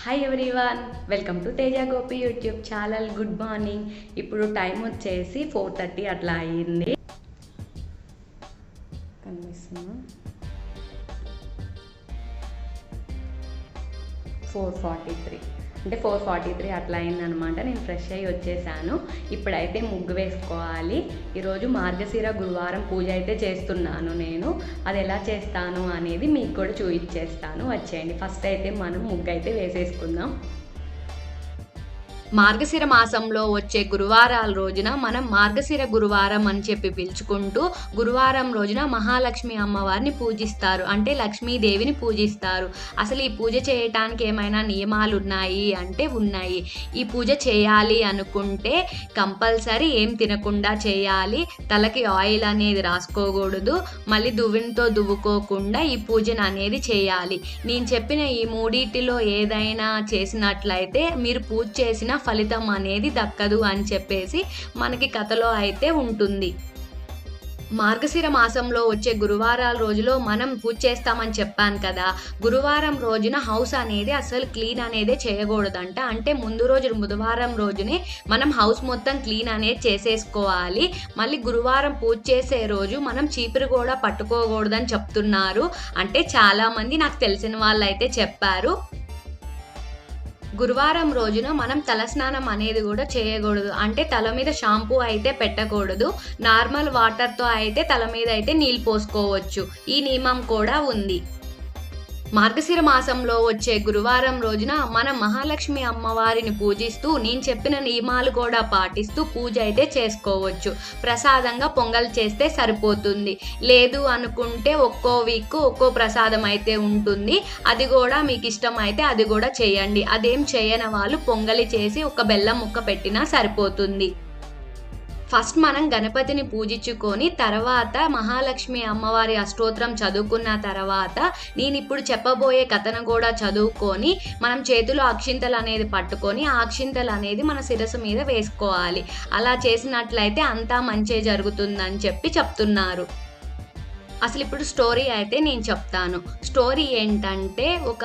Hi everyone welcome to Teja Gopi YouTube channel good morning ఇప్పుడు time వచ్చేసి four thirty అట్లా అయ్యింది కనిపిస్తుందా? ఫోర్ ఫార్టీ త్రీ అంటే ఫోర్ ఫార్టీ త్రీ అట్లా అయిందనమాట. నేను ఫ్రెష్ అయ్యి వచ్చేసాను. ఇప్పుడైతే ముగ్గు వేసుకోవాలి. ఈరోజు మార్గశిర గురువారం పూజ అయితే చేస్తున్నాను నేను. అది ఎలా చేస్తాను అనేది మీకు కూడా చూపించేస్తాను వచ్చేయండి. ఫస్ట్ అయితే మనం ముగ్గు అయితే వేసేసుకుందాం. మార్గశిర మాసంలో వచ్చే గురువారాల రోజున మనం మార్గశిర గురువారం అని చెప్పి పిలుచుకుంటూ గురువారం రోజున మహాలక్ష్మి అమ్మవారిని పూజిస్తారు. అంటే లక్ష్మీదేవిని పూజిస్తారు. అసలు ఈ పూజ చేయటానికి ఏమైనా నియమాలు ఉన్నాయి? అంటే ఉన్నాయి. ఈ పూజ చేయాలి అనుకుంటే కంపల్సరీ ఏం తినకుండా చేయాలి. తలకి ఆయిల్ అనేది రాసుకోకూడదు. మళ్ళీ దువ్వెనతో దువ్వుకోకుండా ఈ పూజను అనేది చేయాలి. నేను చెప్పిన ఈ మూడిటిలో ఏదైనా చేసినట్లయితే మీరు పూజ చేసిన ఫలితం అనేది దక్కదు అని చెప్పేసి మనకి కథలో అయితే ఉంటుంది. మార్గశిర మాసంలో వచ్చే గురువారాల రోజులో మనం పూజ చేస్తామని చెప్పాను కదా. గురువారం రోజున హౌస్ అనేది అసలు క్లీన్ అనేది చేయకూడదంట. అంటే ముందు రోజు బుధవారం రోజునే మనం హౌస్ మొత్తం క్లీన్ అనేది చేసేసుకోవాలి. మళ్ళీ గురువారం పూజ చేసే రోజు మనం చీపురు కూడా పట్టుకోకూడదని చెప్తున్నారు. అంటే చాలామంది నాకు తెలిసిన వాళ్ళు అయితే చెప్పారు. గురువారం రోజున మనం తలస్నానం అనేది కూడా చేయకూడదు. అంటే తల మీద షాంపూ అయితే పెట్టకూడదు. నార్మల్ వాటర్తో అయితే తల మీద అయితే నీళ్ళు పోసుకోవచ్చు. ఈ నియమం కూడా ఉంది. మార్గశిర మాసంలో వచ్చే గురువారం రోజున మన మహాలక్ష్మి అమ్మవారిని పూజిస్తూ నేను చెప్పిన నియమాలు కూడా పాటిస్తూ పూజ అయితే చేసుకోవచ్చు. ప్రసాదంగా పొంగల్ చేస్తే సరిపోతుంది. లేదు అనుకుంటే ఒక్కో వీక్ ఒక్కో ప్రసాదం అయితే ఉంటుంది. అది కూడా మీకు ఇష్టం అయితే అది కూడా చేయండి. అదేం చేయని వాళ్ళు పొంగలి చేసి ఒక బెల్లం ముక్క పెట్టినా సరిపోతుంది. ఫస్ట్ మనం గణపతిని పూజించుకొని తర్వాత మహాలక్ష్మి అమ్మవారి అష్టోత్రం చదువుకున్న తర్వాత నేను ఇప్పుడు చెప్పబోయే కథను కూడా చదువుకొని మనం చేతిలో అక్షింతలు అనేది పట్టుకొని ఆ అక్షింతలు అనేది మన శిరస్సు మీద వేసుకోవాలి. అలా చేసినట్లయితే అంతా మంచి జరుగుతుందని చెప్పి చెప్తున్నారు. అసలు ఇప్పుడు స్టోరీ అయితే నేను చెప్తాను. స్టోరీ ఏంటంటే ఒక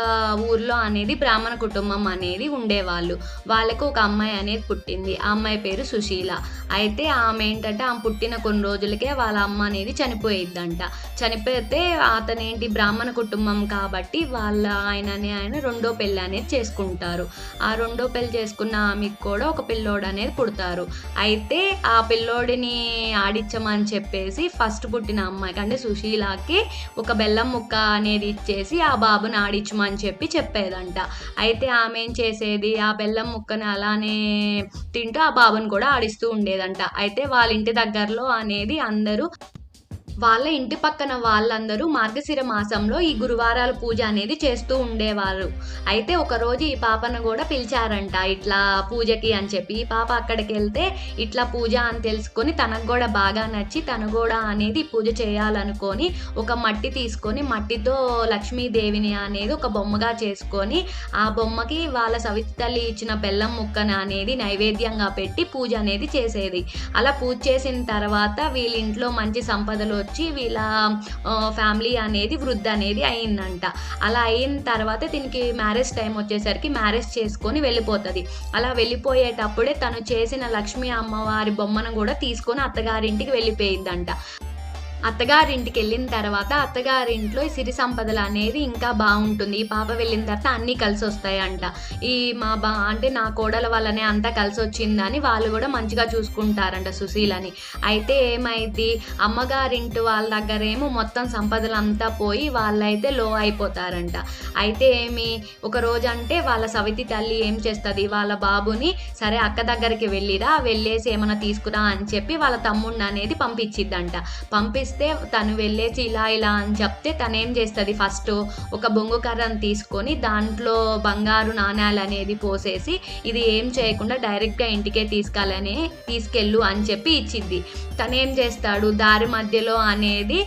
ఊర్లో అనేది బ్రాహ్మణ కుటుంబం అనేది ఉండేవాళ్ళు. వాళ్ళకు ఒక అమ్మాయి అనేది పుట్టింది. ఆ అమ్మాయి పేరు సుశీల. అయితే ఆమె ఏంటంటే ఆమె పుట్టిన కొన్ని రోజులకే వాళ్ళ అమ్మ అనేది చనిపోయిద్దంట. చనిపోతే అతనేంటి బ్రాహ్మణ కుటుంబం కాబట్టి వాళ్ళ ఆయనని ఆయన రెండో పెళ్ళి అనేది చేసుకుంటారు. ఆ రెండో పెళ్ళి చేసుకున్న ఆమెకు కూడా ఒక పిల్లోడు అనేది పుడతారు. అయితే ఆ పిల్లోడిని ఆడించమని చెప్పేసి ఫస్ట్ పుట్టిన అమ్మాయికి అంటే సుశీలకి ఒక బెల్లం ముక్క అనేది ఇచ్చేసి ఆ బాబుని ఆడించమని చెప్పి చెప్పేదంట. అయితే ఆమె ఏం చేసేది? ఆ బెల్లం ముక్కని అలానే తింటూ ఆ బాబుని కూడా ఆడిస్తూ ఉండేదంట. అయితే వాళ్ళ ఇంటి దగ్గరలో అనేది అందరూ వాళ్ళ ఇంటి పక్కన వాళ్ళందరూ మార్గశిర మాసంలో ఈ గురువారాల పూజ అనేది చేస్తూ ఉండేవారు. అయితే ఒకరోజు ఈ పాపను కూడా పిలిచారంట ఇట్లా పూజకి అని చెప్పి. ఈ పాప అక్కడికి వెళ్తే ఇట్లా పూజ అని తెలుసుకొని తనకు కూడా బాగా నచ్చి తను కూడా అనేది పూజ చేయాలనుకొని ఒక మట్టి తీసుకొని మట్టితో లక్ష్మీదేవిని అనేది ఒక బొమ్మగా చేసుకొని ఆ బొమ్మకి వాళ్ళ సవితల్లి ఇచ్చిన బెల్లం ముక్కను అనేది నైవేద్యంగా పెట్టి పూజ అనేది చేసేది. అలా పూజ చేసిన తర్వాత వీళ్ళ ఇంట్లో మంచి సంపదలు వచ్చి వీళ్ళ ఫ్యామిలీ అనేది వృద్ధి అనేది అయిందంట. అలా అయిన తర్వాత దీనికి మ్యారేజ్ టైం వచ్చేసరికి మ్యారేజ్ చేసుకొని వెళ్ళిపోతుంది. అలా వెళ్ళిపోయేటప్పుడే తను చేసిన లక్ష్మీ అమ్మవారి బొమ్మను కూడా తీసుకొని అత్తగారింటికి వెళ్ళిపోయిందంట అత్తగారింటికి వెళ్ళిన తర్వాత అత్తగారింట్లో ఈ సిరి సంపదలు అనేది ఇంకా బాగుంటుంది. ఈ పాప వెళ్ళిన తర్వాత అన్నీ కలిసి వస్తాయంట ఈ మా బా అంటే నా కోడల వల్లనే అంతా కలిసి వచ్చిందని వాళ్ళు కూడా మంచిగా చూసుకుంటారంట సుశీలని. అయితే ఏమైంది అమ్మగారింటి వాళ్ళ దగ్గర ఏమో మొత్తం సంపదలు అంతా పోయి వాళ్ళైతే లో అయిపోతారంట. అయితే ఏమి? ఒక రోజు అంటే వాళ్ళ సవితి తల్లి ఏం చేస్తుంది? వాళ్ళ బాబుని సరే అక్క దగ్గరికి వెళ్ళిరా వెళ్ళేసి ఏమైనా తీసుకురా అని చెప్పి వాళ్ళ తమ్ముడిని అనేది పంపించిద్దంట. పంపిస్తే తను వెళ్ళేసి ఇలా ఇలా అని చెప్తే తను ఏం చేస్తుంది? ఫస్ట్ ఒక బొంగు కర్రను తీసుకొని దాంట్లో బంగారు నాణ్యాలు అనేది పోసేసి ఇది ఏం చేయకుండా డైరెక్ట్గా ఇంటికే తీసుకెళ్ళని తీసుకెళ్ళు అని చెప్పి ఇచ్చింది. తను ఏం చేస్తాడు? దారి మధ్యలో అనేది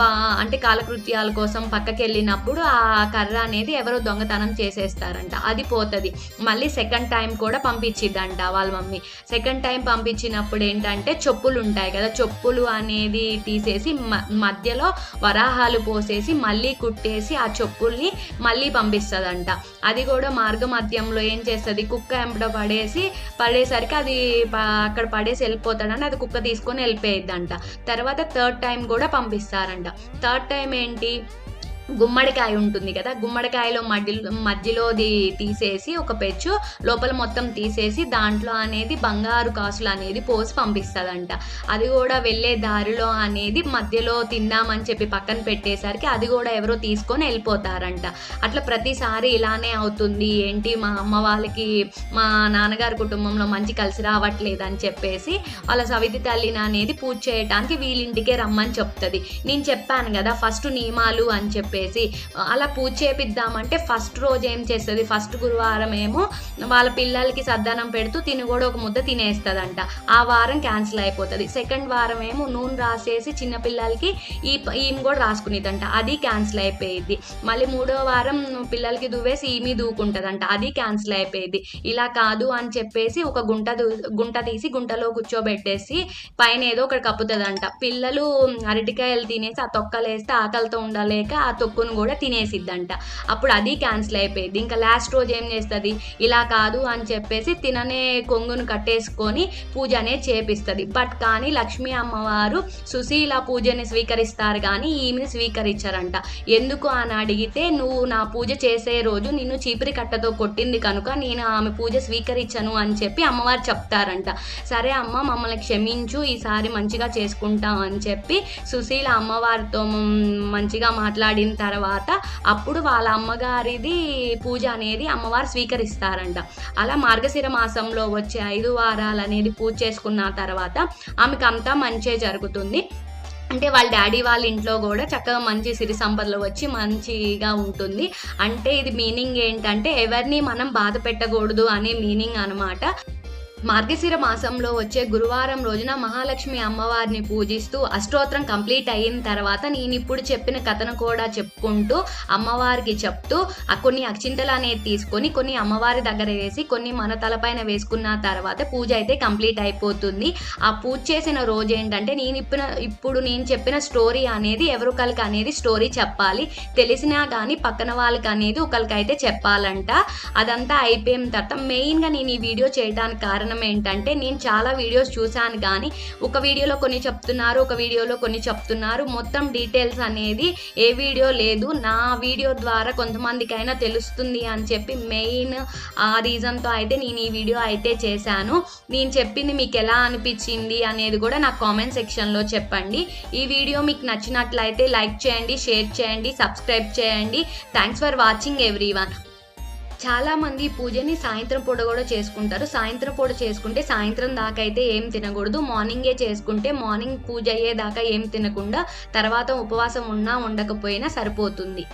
బా అంటే కాలకృత్యాల కోసం పక్కకి వెళ్ళినప్పుడు ఆ కర్ర అనేది ఎవరో దొంగతనం చేసేస్తారంట. అది పోతుంది. మళ్ళీ సెకండ్ టైం కూడా పంపించిద్దంట వాళ్ళ మమ్మీ. సెకండ్ టైం పంపించినప్పుడు ఏంటంటే చెప్పులు ఉంటాయి కదా చెప్పులు అనేది తీసే చేసి మధ్యలో వరాహాలు పోసేసి మళ్ళీ కుట్టేసి ఆ చెప్పుల్ని మళ్ళీ పంపిస్తుందంట. అది కూడా మార్గ మధ్యంలో ఏం చేస్తుంది? కుక్క ఎంపడ పడేసి పడేసరికి అది అక్కడ పడేసి వెళ్ళిపోతాడని అది కుక్క తీసుకొని వెళ్ళిపోయిద్దంట. తర్వాత థర్డ్ టైం కూడా పంపిస్తారంట. థర్డ్ టైం ఏంటి? గుమ్మడికాయ ఉంటుంది కదా గుమ్మడికాయలో మధ్యలో మధ్యలోది తీసేసి ఒక పెచ్చు లోపల మొత్తం తీసేసి దాంట్లో అనేది బంగారు కాసులు అనేది పోసి పంపిస్తుందంట. అది కూడా వెళ్ళే దారిలో అనేది మధ్యలో తిందామని చెప్పి పక్కన పెట్టేసరికి అది కూడా ఎవరో తీసుకొని వెళ్ళిపోతారంట. అట్లా ప్రతిసారి ఇలానే అవుతుంది. ఏంటి మా అమ్మ వాళ్ళకి మా నాన్నగారి కుటుంబంలో మంచి కలిసి రావట్లేదు అని చెప్పేసి వాళ్ళ సవితి తల్లిని అనేది పూజ చేయడానికి వీళ్ళింటికే రమ్మని చెప్తుంది. నేను చెప్పాను కదా ఫస్ట్ నియమాలు అని చెప్పేసి అలా పూజ చేపిద్దామంటే ఫస్ట్ రోజు ఏం చేస్తుంది? ఫస్ట్ గురువారం ఏమో వాళ్ళ పిల్లలకి సద్దానం పెడుతూ తిని కూడా ఒక ముద్ద తినేస్తుందంట. ఆ వారం క్యాన్సిల్ అయిపోతుంది. సెకండ్ వారం ఏమో నూనె రాసేసి చిన్న పిల్లలకి ఈ ఈమె కూడా రాసుకునేదంట. అది క్యాన్సిల్ అయిపోయింది మళ్ళీ మూడో వారం పిల్లలకి దువ్వేసి ఈమె దూకుంటుందంట. అది క్యాన్సిల్ అయిపోయింది ఇలా కాదు అని చెప్పేసి ఒక గుంట దూ గుంట తీసి గుంటలో కూర్చోబెట్టేసి పైన ఏదో ఒకటి కప్పుతుందంట. పిల్లలు అరటికాయలు తినేసి ఆ తొక్కలేస్తే ఆకలితో ఉండలేక ఆ తొక్కును కూడా తినేసిద్దంట. అప్పుడు అది క్యాన్సిల్ అయిపోయింది. ఇంకా లాస్ట్ రోజు ఏం చేస్తుంది? ఇలా కాదు అని చెప్పేసి తిననే కొంగును కట్టేసుకొని పూజ అనేది చేపిస్తుంది. బట్ కానీ లక్ష్మీ అమ్మవారు సుశీల పూజని స్వీకరిస్తారు కానీ ఈమెని స్వీకరించారంట. ఎందుకు అని అడిగితే నువ్వు నా పూజ చేసే రోజు నిన్ను చీపిరి కట్టతో కొట్టింది కనుక నేను ఆమె పూజ స్వీకరించను అని చెప్పి అమ్మవారు చెప్తారంట. సరే అమ్మ మమ్మల్ని క్షమించు ఈసారి మంచిగా చేసుకుంటాం అని చెప్పి సుశీల అమ్మవారితో మంచిగా మాట్లాడింది. తర్వాత అప్పుడు వాళ్ళ అమ్మగారిది పూజ అనేది అమ్మవారు స్వీకరిస్తారంట. అలా మార్గశిర మాసంలో వచ్చే ఐదు వారాలు అనేది పూజ చేసుకున్న తర్వాత ఆమెకు అంతా మంచే జరుగుతుంది. అంటే వాళ్ళ డాడీ వాళ్ళ ఇంట్లో కూడా చక్కగా మంచి సిరి సంపదలు వచ్చి మంచిగా ఉంటుంది. అంటే ఇది మీనింగ్ ఏంటంటే ఎవరిని మనం బాధ పెట్టకూడదు అనే మీనింగ్ అనమాట మార్గశిర మాసంలో వచ్చే గురువారం రోజున మహాలక్ష్మి అమ్మవారిని పూజిస్తూ అష్టోత్తరం కంప్లీట్ అయిన తర్వాత నేను ఇప్పుడు చెప్పిన కథను కూడా చెప్పుకుంటూ అమ్మవారికి చెప్తూ ఆ కొన్ని అక్షింతలు అనేది తీసుకొని కొన్ని అమ్మవారి దగ్గర వేసి కొన్ని మన తలపైన వేసుకున్న తర్వాత పూజ అయితే కంప్లీట్ అయిపోతుంది. ఆ పూజ చేసిన రోజు ఏంటంటే నేను ఇప్పిన ఇప్పుడు నేను చెప్పిన స్టోరీ అనేది ఎవరికరికి అనేది స్టోరీ చెప్పాలి. తెలిసినా కానీ పక్కన వాళ్ళకి అనేది ఒకరికైతే చెప్పాలంట. అదంతా అయిపోయిన తర్వాత మెయిన్గా నేను ఈ వీడియో చేయడానికి కారణం ఏంటంటే నేను చాలా వీడియోస్ చూశాను కానీ ఒక వీడియోలో కొన్ని చెప్తున్నారు ఒక వీడియోలో కొన్ని చెప్తున్నారు. మొత్తం డీటెయిల్స్ అనేది ఏ వీడియో లేదు. నా వీడియో ద్వారా కొంతమందికైనా తెలుస్తుంది అని చెప్పి మెయిన్ ఆ రీజన్తో అయితే నేను ఈ వీడియో అయితే చేశాను. నేను చెప్పింది మీకు ఎలా అనిపించింది అనేది కూడా నాకు కామెంట్ సెక్షన్లో చెప్పండి. ఈ వీడియో మీకు నచ్చినట్లయితే లైక్ చేయండి షేర్ చేయండి సబ్స్క్రైబ్ చేయండి. Thanks for watching everyone. చాలా మంది పూజని సాయంత్రం పూట కూడా చేసుకుంటారు. సాయంత్రం పూట చేసుకుంటే సాయంత్రం దాకా అయితే ఏం తినకూడదు. మార్నింగే చేసుకుంటే మార్నింగ్ పూజ అయ్యేదాకా ఏం తినకుండా తర్వాత ఉపవాసం ఉన్నా ఉండకపోయినా సరిపోతుంది.